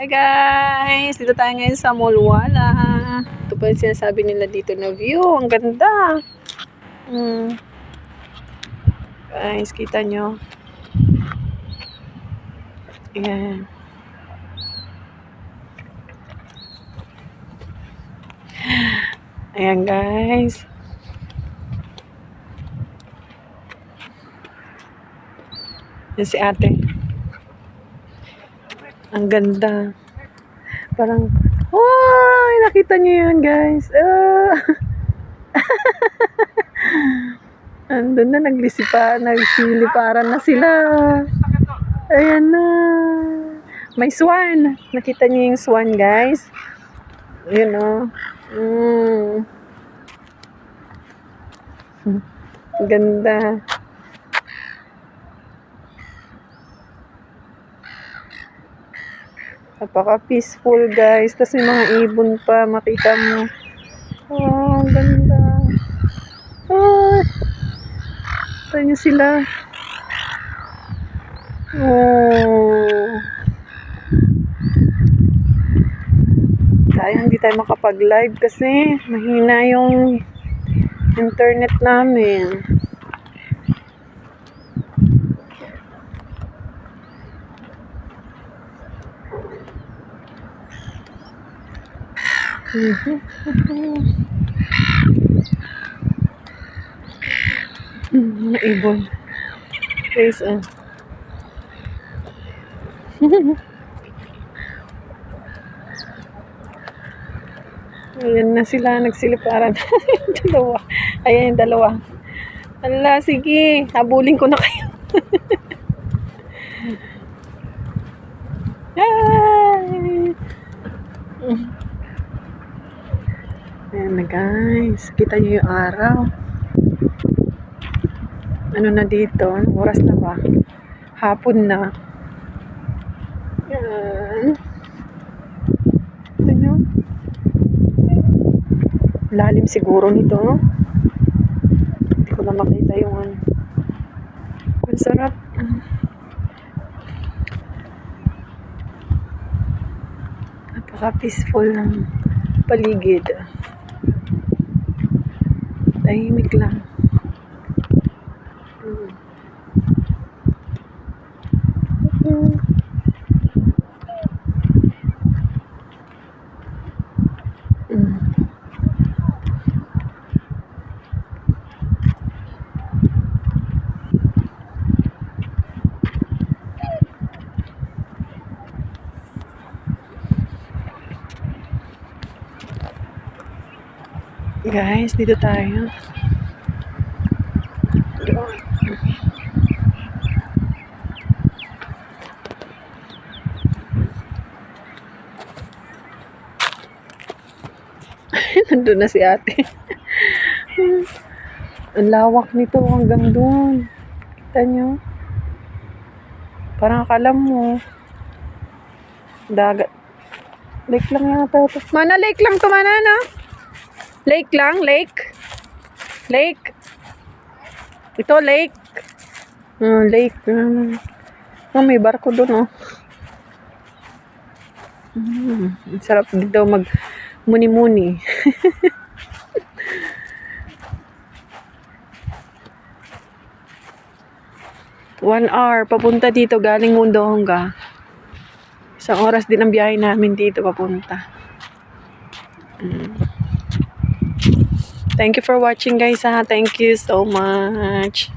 Hi guys! Dito tayo ngayon sa Molwala. Ito pa yung sinasabi nila dito na view. Ang ganda! Mm. Guys, kita nyo. Ayan. Ayan guys. Yan si ate. Ang ganda. Parang, ay, nakita niyo yun, guys. Ah. Andun na, naglisipa, nagsiliparan na sila. Ayan na. May swan. Nakita niyo yung swan, guys. Yun, oh. Mm. Ganda. Napaka-peaceful, guys. Tapos may mga ibon pa. Makita mo. Oh, ang ganda. Ah. Ito niyo sila. Oh. Tayo, hindi tayo makapag-live kasi mahina yung internet namin. Mm, Mga ibon. Guys, ah. Ayan na sila, nagsiliparan. dalawa. Ayan yung dalawa. Ala, sige. Habulin ko na kayo. Ay! Ayan na guys. Kita niyo yung araw. Ano na dito? Oras na ba? Hapon na. Yan. Ito nyo. Lalim siguro nito. Hindi ko na makita yung ano. Ang sarap. Napaka-peaceful ng paligid. Tahimik lang. Mm. Mm. Mm. Guys, dito tayo. Nandun na si ate. Ang lawak nito hanggang doon. Kita nyo? Parang akala mo. Dagat. Lake lang yata ito. Mana, lake lang to, mana, no? Lake lang, lake. Lake. Ito, lake. Hmm, lake. Oh, may barko doon, oh. Mm, ang sarap dito mag muni-muni. One hour, papunta dito, galing Mundonga. Isang oras din ang biyahe namin dito, papunta. Mm. Thank you for watching guys ha. Thank you so much.